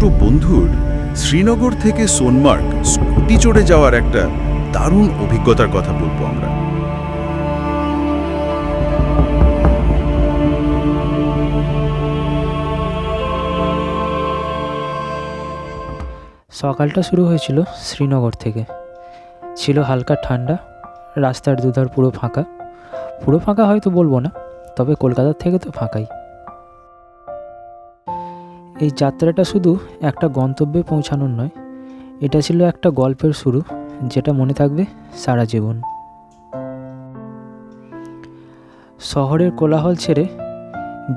দুটো বন্ধুর শ্রীনগর থেকে সোনমার্গ স্কুটি চড়ে যাওয়ার একটা দারুণ অভিজ্ঞতার কথা বলব আমরা। সকালটা শুরু হয়েছিল শ্রীনগর থেকে। ছিল হালকা ঠান্ডা, রাস্তার দুধার পুরো ফাঁকা। পুরো ফাঁকা হয়তো বলব না, তবে কলকাতার থেকে তো ফাঁকাই। এই যাত্রাটা শুধু একটা গন্তব্যে পৌঁছানোর নয়, এটা ছিল একটা গল্পের শুরু, যেটা মনে থাকবে সারা জীবন। শহরের কোলাহল ছেড়ে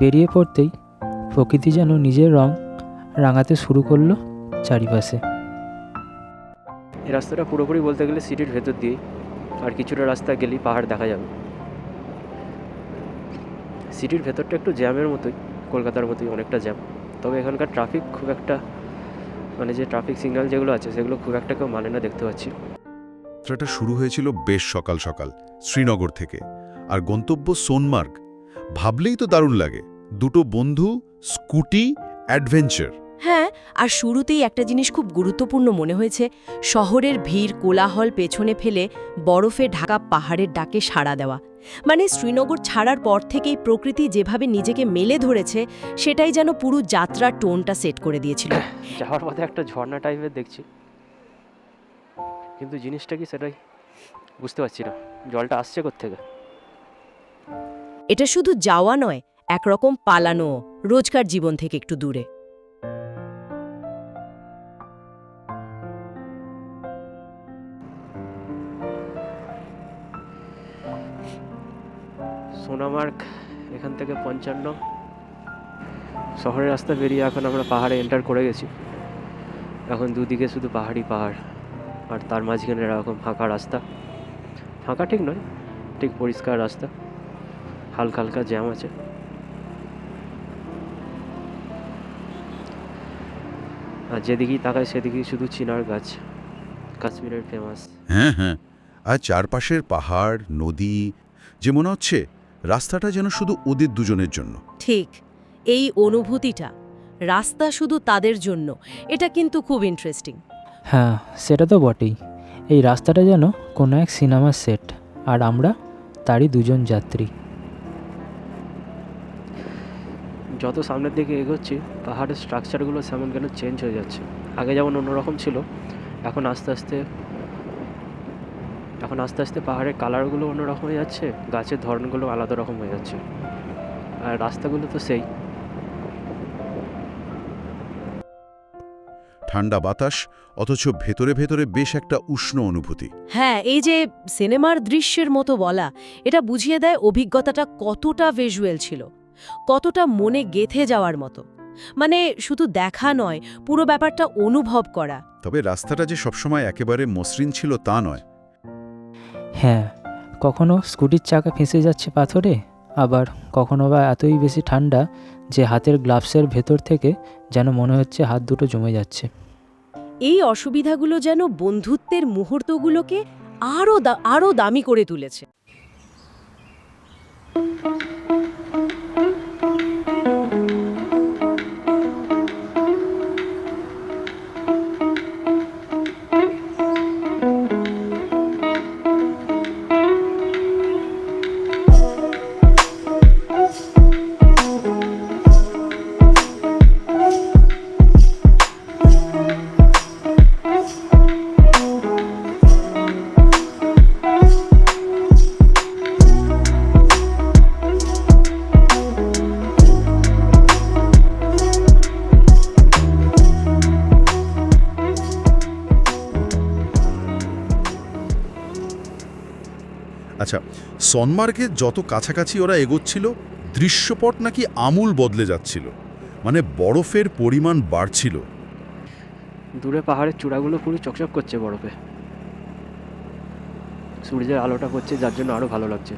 বেরিয়ে পড়তেই প্রকৃতি যেন নিজের রং রাঙাতে শুরু করল চারিপাশে। রাস্তাটা পুরোপুরি বলতে গেলে সিটির ভেতর দিয়েই, আর কিছুটা রাস্তা গেলেই পাহাড় দেখা যাবে। সিটির ভেতরটা একটু জ্যামের মতোই, কলকাতার মতোই অনেকটা জ্যাম। তবে এখানকার ট্রাফিক খুব একটা মানে যে ট্রাফিক সিগন্যাল যেগুলো আছে সেগুলো খুব একটা কেউ মানে না দেখতে পাচ্ছি। যাত্রাটা শুরু হয়েছিল বেশ সকাল সকাল শ্রীনগর থেকে। আর গন্তব্য সোনমার্গ। ভাবলেই তো দারুণ লাগে। দুটো বন্ধু স্কুটি অ্যাডভেঞ্চার হ্যাঁ আর শুরুতেই একটা জিনিস খুব গুরুত্বপূর্ণ মনে হয়েছে। শহরের ভিড় কোলাহল পেছনে ফেলে বরফে ঢাকা পাহাড়ের ডাকে সাড়া দেওয়া। মানে শ্রীনগর ছাড়ার পর থেকেই প্রকৃতি যেভাবে নিজেকে মেলে ধরেছে সেটাই যেন পুরো যাত্রার টোনটা সেট করে দিয়েছিল। যাওয়ার পথে একটা ঝর্ণা টাইপের দেখছি। কিন্তু জিনিসটা কি সেটাই বুঝতে পারছি না। জলটা আসছে থেকে এটা শুধু যাওয়া নয় একরকম পালানো রোজকার জীবন থেকে একটু দূরে। সোনামার্গ, এখান থেকে পঞ্চান্ন। শহরের রাস্তা বেরিয়ে এখন আমরা পাহাড়ে এন্টার করে গেছি। এখন দুদিকে শুধু পাহাড়ি পাহাড়, আর তার মাঝখানে এরকম ফাঁকা রাস্তা। ফাঁকা ঠিক নয়, ঠিক পরিষ্কার রাস্তা। হালকা হালকা জ্যাম আছে। আর যেদিকেই তাকায় সেদিকেই শুধু চিনার গাছ, কাশ্মীরের ফেমাস হ্যাঁ হ্যাঁ। আর চারপাশের পাহাড়, নদী, যে মনে হচ্ছে রাস্তাটা যেন শুধু ওদের দুজনের জন্য। ঠিক এই অনুভূতিটা রাস্তা শুধু তাদের জন্য এটা কিন্তু খুব ইন্টারেস্টিং হ্যাঁ সেটা তো বটেই। এই রাস্তাটা যেন কোনো এক সিনেমার সেট আর আমরা তারই দুজন যাত্রী। যত সামনের দিকে এগোচ্ছি পাহাড়ের স্ট্রাকচারগুলো সেমন কেন চেঞ্জ হয়ে যাচ্ছে। আগে যেমন অন্যরকম ছিল এখন আস্তে আস্তে এখন আস্তে আস্তে পাহাড়ের কালারগুলো অন্যরকম হয়ে যাচ্ছে গাছের ধরনগুলো আলাদা রকম হয়ে যাচ্ছে। আর রাস্তাগুলো তো সেই। ঠান্ডা বাতাস অথচ ভেতরে ভেতরে বেশ একটা উষ্ণ অনুভূতি। হ্যাঁ এই যে সিনেমার দৃশ্যের মতো বলা এটা বুঝিয়ে দেয় অভিজ্ঞতাটা কতটা ভিজুয়াল ছিল কতটা মনে গেথে যাওয়ার মতো। মানে শুধু দেখা নয় পুরো ব্যাপারটা অনুভব করা। তবে রাস্তাটা যে সবসময় একেবারে মসৃণ ছিল তা নয়। হ্যাঁ কখনো স্কুটির চাকা ফেঁসে যাচ্ছে পাথরে? আবার কখনো বা এতই বেশি ঠান্ডা যে হাতের গ্লাভসের ভেতর থেকে যেন মনে হচ্ছে হাত দুটো জমে যাচ্ছে। এই অসুবিধাগুলো যেন বন্ধুত্বের মুহূর্তগুলোকে আরও আরও দামি করে তুলেছে। আচ্ছা সনমার্গের যত কাছাকাছি ওরা এগোচ্ছিল, দৃশ্যপট নাকি আমূল বদলে যাচ্ছিল। মানে বরফের পরিমাণ বাড়ছিল। দূরে পাহাড়ের চূড়াগুলো পুরো চকচক করছে বরফে। সূর্যের আলোটা পড়ছে যার জন্য আরও ভালো লাগছে।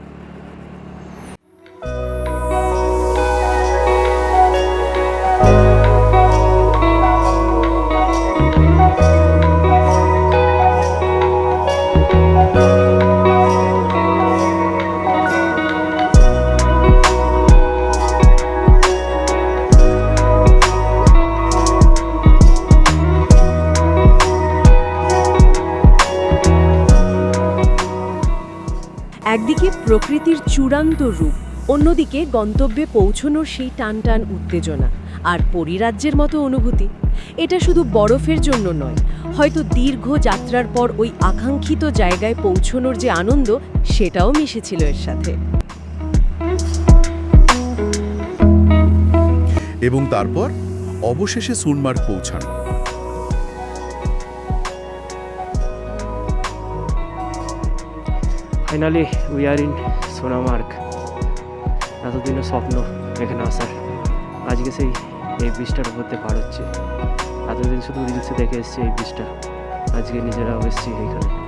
প্রকৃতির চূড়ান্ত রূপ। অন্যদিকে গন্তব্যে পৌঁছনোর সেই টান টান উত্তেজনা আর পরিরাজ্যের মতো অনুভূতি। এটা শুধু বরফের জন্য নয়, হয়তো দীর্ঘ যাত্রার পর ওই আকাঙ্ক্ষিত জায়গায় পৌঁছনোর যে আনন্দ, সেটাও মিশেছিল এর সাথে। এবং তারপর অবশেষে সোনমার্গ পৌঁছানো। Finally we are in Sonamarg এতদিনের স্বপ্ন এখানে আসার। আজকে সেই এই বীজটার দিয়ে পার হচ্ছে। এতদিন শুধু রিলসে দেখে এসেছি এই বীজটা আজকে নিজেরাও এসেছি এখানে।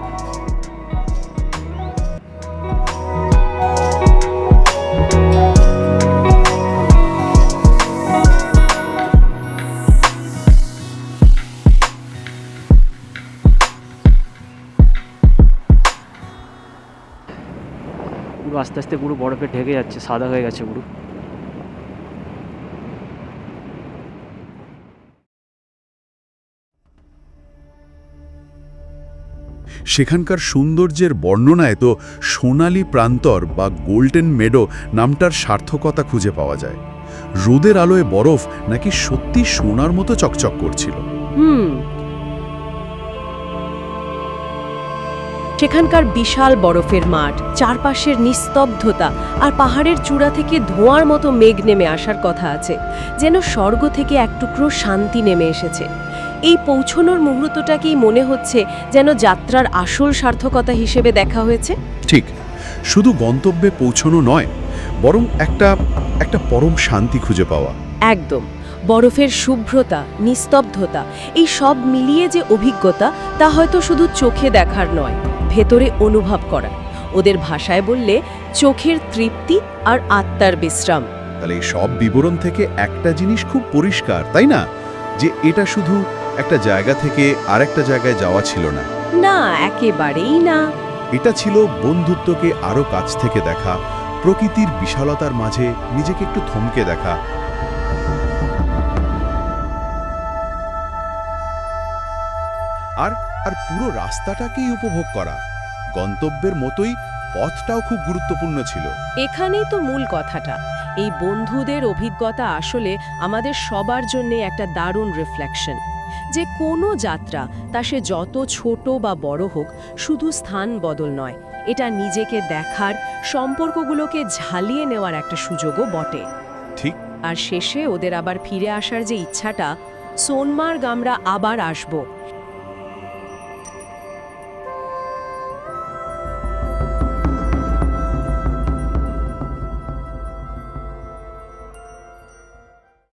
আস্তে আস্তে পুরো বরফে ঢেকে যাচ্ছে সাদা হয়ে গেছে পুরো সেখানকার সৌন্দর্যের বর্ণনায় তো সোনালি প্রান্তর বা গোল্ডেন মেডো নামটার সার্থকতা খুঁজে পাওয়া যায়। রোদের আলোয় বরফ নাকি সত্যি সোনার মতো চকচক করছিল? হুম সেখানকার বিশাল বরফের মাঠ চারপাশের নিস্তব্ধতা আর পাহাড়ের চূড়া থেকে ধোঁয়ার মতো মেঘ নেমে আসার কথা আছে যেন স্বর্গ থেকে এক টুকরো শান্তি নেমে এসেছে। এই পৌঁছনোর মুহূর্তটাকেই মনে হচ্ছে যেন যাত্রার আসল সার্থকতা হিসেবে দেখা হয়েছে। ঠিক শুধু গন্তব্যে পৌঁছনো নয় বরং একটা একটা পরম শান্তি খুঁজে পাওয়া। একদম। বরফের শুভ্রতা নিস্তব্ধতা এই সব মিলিয়ে যে অভিজ্ঞতা তা হয়তো শুধু চোখে দেখার নয় ভেতরে অনুভব করা। ওদের ভাষায় বললে চোখের তৃপ্তি আর আত্মার বিশ্রাম। তাহলে এই সব বিবরণ থেকে একটা জিনিস খুব পরিষ্কার তাই না? যে এটা শুধু একটা জায়গা থেকে আরেকটা জায়গায় যাওয়া ছিল না। না একেবারেই না। এটা ছিল বন্ধুত্বকে আরও কাছ থেকে দেখা প্রকৃতির বিশালতার মাঝে নিজেকে একটু থমকে দেখা আর আর পুরো রাস্তাটাকেই উপভোগ করা। গন্তব্যের মতোই পথটাও খুব গুরুত্বপূর্ণ ছিল। এখানেই তো মূল কথাটা। এই বন্ধুদের অভিজ্ঞতা আসলে আমাদের সবার জন্য একটা দারুণ রিফ্লেকশন যে কোনো যাত্রা তা সে যত ছোট বা বড় হোক শুধু স্থান বদল নয় এটা নিজেকে দেখার সম্পর্কগুলোকে ঝালিয়ে নেওয়ার একটা সুযোগও বটে। ঠিক। আর শেষে ওদের আবার ফিরে আসার যে ইচ্ছাটা সোনমার্গ আমরা আবার আসব।